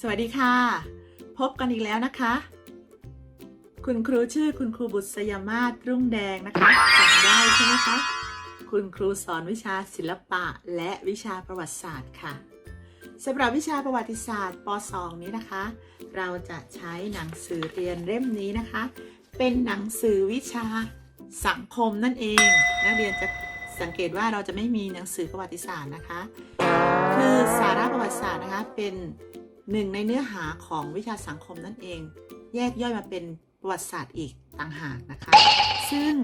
สวัสดีค่ะ พบกันอีกแล้วนะคะ คุณครูชื่อคุณครูบุษยามาศรุ่งแดงนะคะจำได้ใช่ไหมคะ คุณครูสอนวิชาศิลปะและวิชาประวัติศาสตร์ค่ะสำหรับวิชาประวัติศาสตร์ป .2 นี้นะคะ เราจะใช้หนังสือเรียนเล่มนี้นะคะ เป็นหนังสือวิชาสังคมนั่นเอง นักเรียนจะสังเกตว่าเราจะไม่มีหนังสือประวัติศาสตร์นะคะ คือสาระประวัติศาสตร์นะคะเป็น หนึ่งในเนื้อหาของวิชาสังคมนั่นเอง แยกย่อยมาเป็นประวัติศาสตร์อีกต่างหากนะคะ ซึ่ง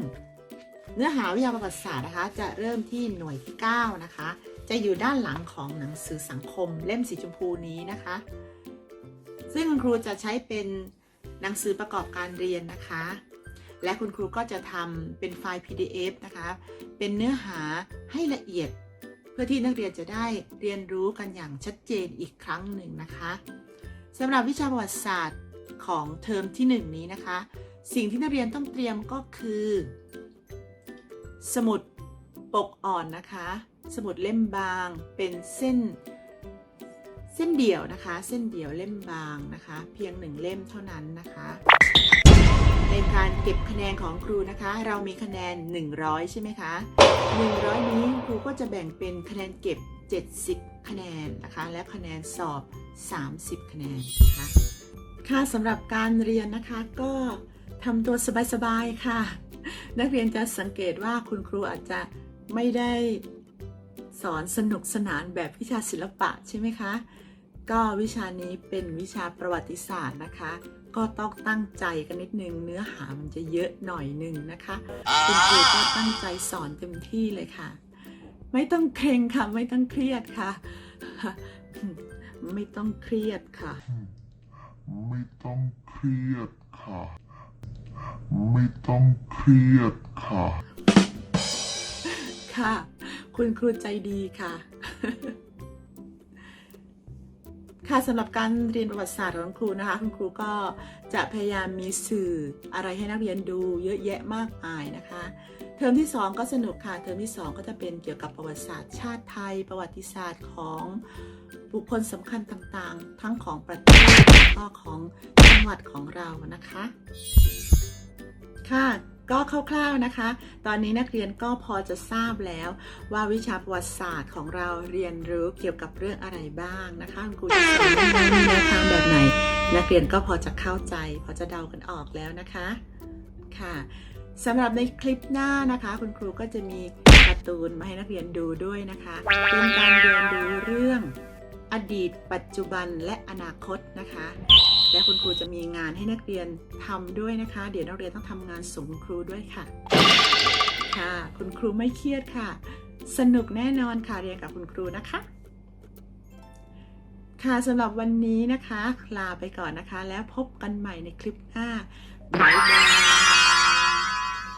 เนื้อหาวิชาประวัติศาสตร์นะคะ จะเริ่มที่หน่วยที่9นะคะ จะอยู่ด้านหลังของหนังสือสังคมเล่มสีชมพูนี้นะคะ ซึ่งคุณครูจะใช้เป็นหนังสือประกอบการเรียนนะคะ และคุณครูก็จะทำเป็นไฟล์ PDF นะคะ เป็นเนื้อหาให้ละเอียด เพื่อที่นักเรียนจะได้เรียนรู้กันอย่างชัดเจนอีกครั้งหนึ่งนะคะสำหรับวิชาประวัติศาสตร์ของเทอมที่ 1 นี้นะคะ สิ่งที่นักเรียนต้องเตรียมก็คือ สมุดปกอ่อนนะคะ สมุดเล่มบางเป็นเส้นเส้นเดี่ยวนะคะ เส้นเดี่ยวเล่มบางนะคะ เพียงหนึ่งเล่มเท่านั้นนะคะ ในการเก็บคะแนนของครูนะคะ เรามีคะแนน 100 ใช่ไหมคะ 100 นี้ครูก็จะแบ่งเป็นคะแนนเก็บ 70 คะแนนนะคะ และคะแนนสอบ 30 คะแนนนะคะค่ะสำหรับการเรียนนะคะก็ทำตัวสบายๆค่ะ นักเรียนจะสังเกตว่าคุณครูอาจจะไม่ได้สอนสนุกสนานแบบวิชาศิลปะใช่ไหมคะ ก็วิชานี้เป็นวิชาประวัติศาสตร์นะคะ ก็ต้องตั้งใจกันนิดนึง เนื้อหามันจะเยอะหน่อยหนึ่งนะคะคุณครูก็ตั้งใจสอนเต็มที่เลยค่ะ ไม่ต้องเกรงค่ะ ไม่ต้องเครียดค่ะ ไม่ต้องเครียดค่ะ ไม่ต้องเครียดค่ะ ไม่ต้องเครียดค่ะ ค่ะ คุณครูใจดีค่ะ ค่ะสำหรับการเรียนประวัติศาสตร์ของครูนะคะ คุณครูก็จะพยายามมีสื่ออะไรให้นักเรียนดูเยอะแยะมากมายนะคะ เทอมที่ 2 ก็สนุกค่ะ เทอมที่ 2 ก็จะเป็นเกี่ยวกับประวัติศาสตร์ ชาติไทย ประวัติศาสตร์ของบุคคลสำคัญต่างๆ ทั้งของประเทศแล้วก็ของจังหวัดของเรานะคะ ค่ะ ก็คร่าวๆนะคะ ตอนนี้นักเรียนก็พอจะทราบแล้ว ว่าวิชาประวัติศาสตร์ของเราเรียนรู้เกี่ยวกับเรื่องอะไรบ้างนะคะคุณครูจะสอนในแนวทางแบบไหน นักเรียนก็พอจะเข้าใจ พอจะเดากันออกแล้วนะคะค่ะสำหรับในคลิปหน้านะคะ คุณครูก็จะมีการ์ตูนมาให้นักเรียนดูด้วยนะคะ เป็นการเรียนรู้เรื่องอดีต ปัจจุบันและอนาคตนะคะ และคุณครูจะมีงานให้นักเรียนทำด้วยนะคะ เดี๋ยวนักเรียนต้องทำงานส่งคุณครูด้วยค่ะ ค่ะ คุณครูไม่เครียดค่ะ สนุกแน่นอนค่ะเรียนกับคุณครูนะคะ ค่ะสำหรับวันนี้นะคะ ลาไปก่อนนะคะ แล้วพบกันใหม่ในคลิปหน้าบ๊ายบาย